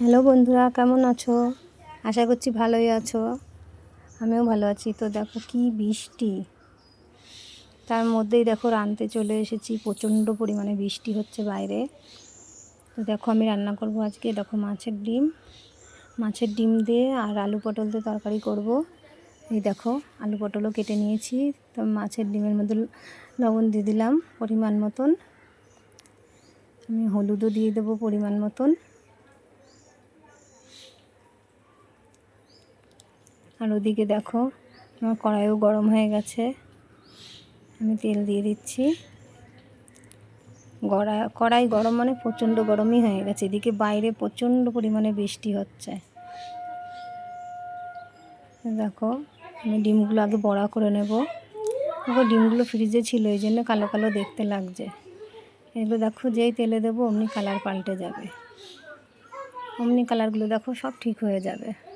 Hello বন্ধুরা, কেমন আছো? আশা করছি ভালোই আছো। আমিও ভালো আছি। তো দেখো কি বৃষ্টি। তার মধ্যেই দেখো রানতে চলে এসেছি। প্রচণ্ড পরিমাণে বৃষ্টি হচ্ছে বাইরে। তো দেখো আমি রান্না করব আজকে। দেখো মাছের ডিম। মাছের ডিম দিয়ে আর আলু পটল দিয়ে তরকারি করব। এই দেখো, আলু পটলও কেটে নিয়েছি। তো মাছের ডিমের মধ্যে লবণ দিয়ে দিলাম পরিমাণ মতন। আমি হলুদও দিয়ে দেবো পরিমাণ মতন। আর ওদিকে দেখো, আমার কড়াইও গরম হয়ে গেছে। আমি তেল দিয়ে দিচ্ছি। গড়া, কড়াই গরম মানে প্রচণ্ড গরমই হয়ে গেছে। এদিকে বাইরে প্রচণ্ড পরিমাণে বৃষ্টি হচ্ছে। দেখো, আমি ডিমগুলো আগে বড়া করে নেব। দেখো, ডিমগুলো ফ্রিজে ছিল, এই জন্য কালো কালো দেখতে লাগছে। এগুলো দেখো, যেই তেলে দেবো, অমনি কালার পাল্টে যাবে। অমনি কালারগুলো দেখো, সব ঠিক হয়ে যাবে।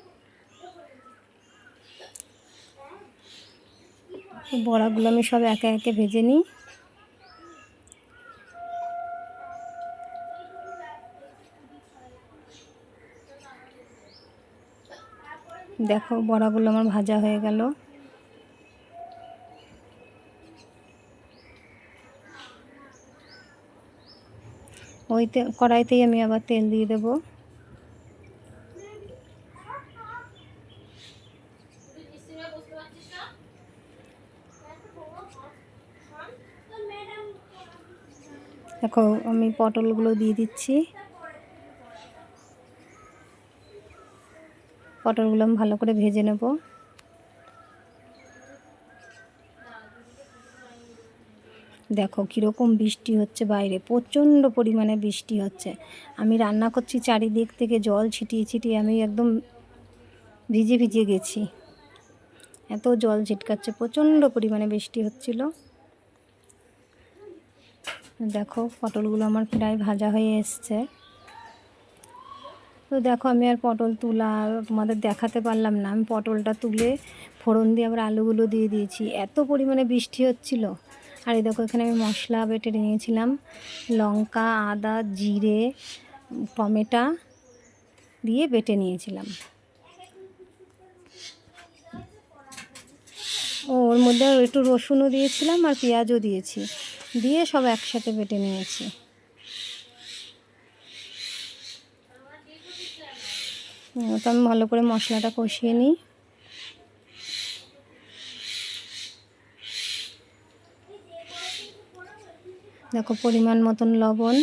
বড়াগুলো আমি সব একে একে ভেজে নিই। দেখো, বড়াগুলো আমার ভাজা হয়ে গেল। ওই কড়াইতেই আমি আবার তেল দিয়ে দেবো। দেখো, আমি পটলগুলো দিয়ে দিচ্ছি। পটলগুলো আমি ভালো করে ভেজে নেব। দেখো, কীরকম বৃষ্টি হচ্ছে বাইরে, প্রচণ্ড পরিমাণে বৃষ্টি হচ্ছে। আমি রান্না করছি চারিদিক থেকে জল ছিটিয়ে ছিটিয়ে, আমি একদম ভিজে ভিজে গেছি। এত জল ছিটকাচ্ছে, প্রচণ্ড পরিমাণে বৃষ্টি হচ্ছিল। দেখো পটলগুলো আমার প্রায় ভাজা হয়ে এসছে। তো দেখো আমি আর পটল তুলা তোমাদের দেখাতে পারলাম না। আমি পটলটা তুলে ফোড়ন দিয়ে আবার আলুগুলো দিয়ে দিয়েছি। এত পরিমাণে বৃষ্টি হচ্ছিল। আর এই দেখো এখানে আমি মশলা বেটে নিয়েছিলাম। লঙ্কা, আদা, জিরে, টমেটা দিয়ে বেটে নিয়েছিলাম। ওর মধ্যে একটু রসুনও দিয়েছিলাম আর পেঁয়াজও দিয়েছি। দিয়ে সব একসাথে বেটে নিয়েছি। তো আমি ভালো করে মশলাটা কষিয়ে নিই। দেখো পরিমাণ মতন লবণ।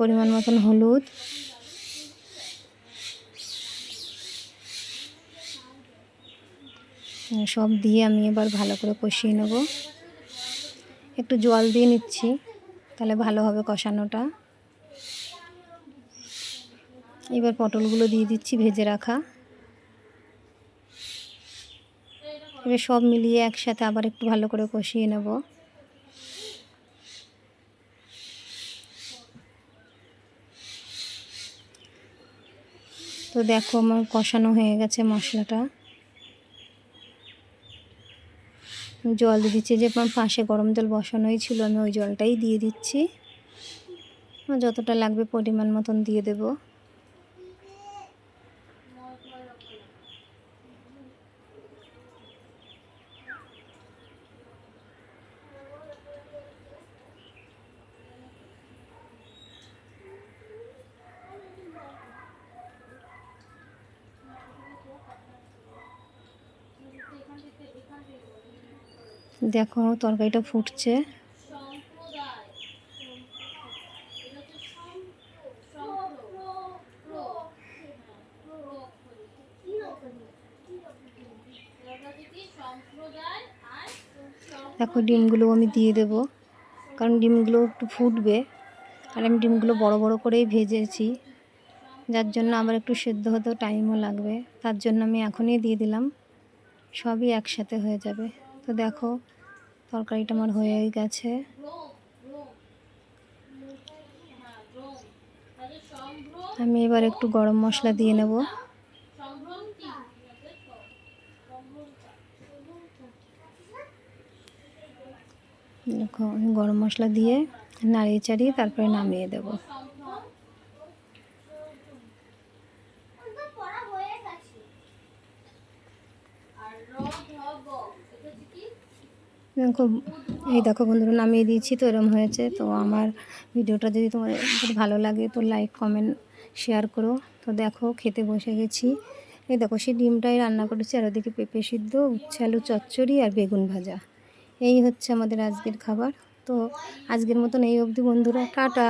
পরিমাণ মতন হলুদ। সব দিয়ে আমি এবার ভালো করে কষিয়ে নেব। একটু জল দিয়ে নিচ্ছি, তাহলে ভালো হবে কষানোটা। এবার পটলগুলো দিয়ে দিচ্ছি ভেজে রাখা। এবার সব মিলিয়ে একসাথে আবার একটু ভালো করে কষিয়ে নেব। তো দেখো আমার কষানো হয়ে গেছে মশলাটা। জল দিচ্ছি, যে আমার পাশে গরম জল বসানোই ছিল, আমি ওই জলটাই দিয়ে দিচ্ছি। যতটা লাগবে পরিমাণ মতন দিয়ে দেবো। দেখো তরকারিটা ফুটছে। দেখো ডিমগুলো আমি দিয়ে দেব, কারণ ডিমগুলো একটু ফুটবে। আর আমি ডিমগুলো বড় বড় করেই ভেজেছি, যার জন্য আবার একটু সেদ্ধ হতেও টাইমও লাগবে। তার জন্য আমি এখনই দিয়ে দিলাম, সবই একসাথে হয়ে যাবে। তো দেখো তরকারিটা আমার হয়ে গেছে। আমি এবার একটু গরম মশলা দিয়ে নেব। গরম মশলা দিয়ে নাড়িয়ে চাড়িয়ে তারপরে নামিয়ে দেবো। দেখো এই দেখো বন্ধুরা, নামিয়ে দিয়েছি তো, এরম হয়েছে। তো আমার ভিডিওটা যদি তোমার ভালো লাগে, তো লাইক কমেন্ট শেয়ার করো। তো দেখো, খেতে বসে গেছি। এই দেখো, সেই ডিমটাই রান্না করেছি, আর ওদিকে পেঁপে সিদ্ধ, উচ্ছে, আলু, চচ্চড়ি, আর বেগুন ভাজা। এই হচ্ছে আমাদের আজকের খাবার। তো আজকের মতন এই অবধি, বন্ধুরা, টাটা।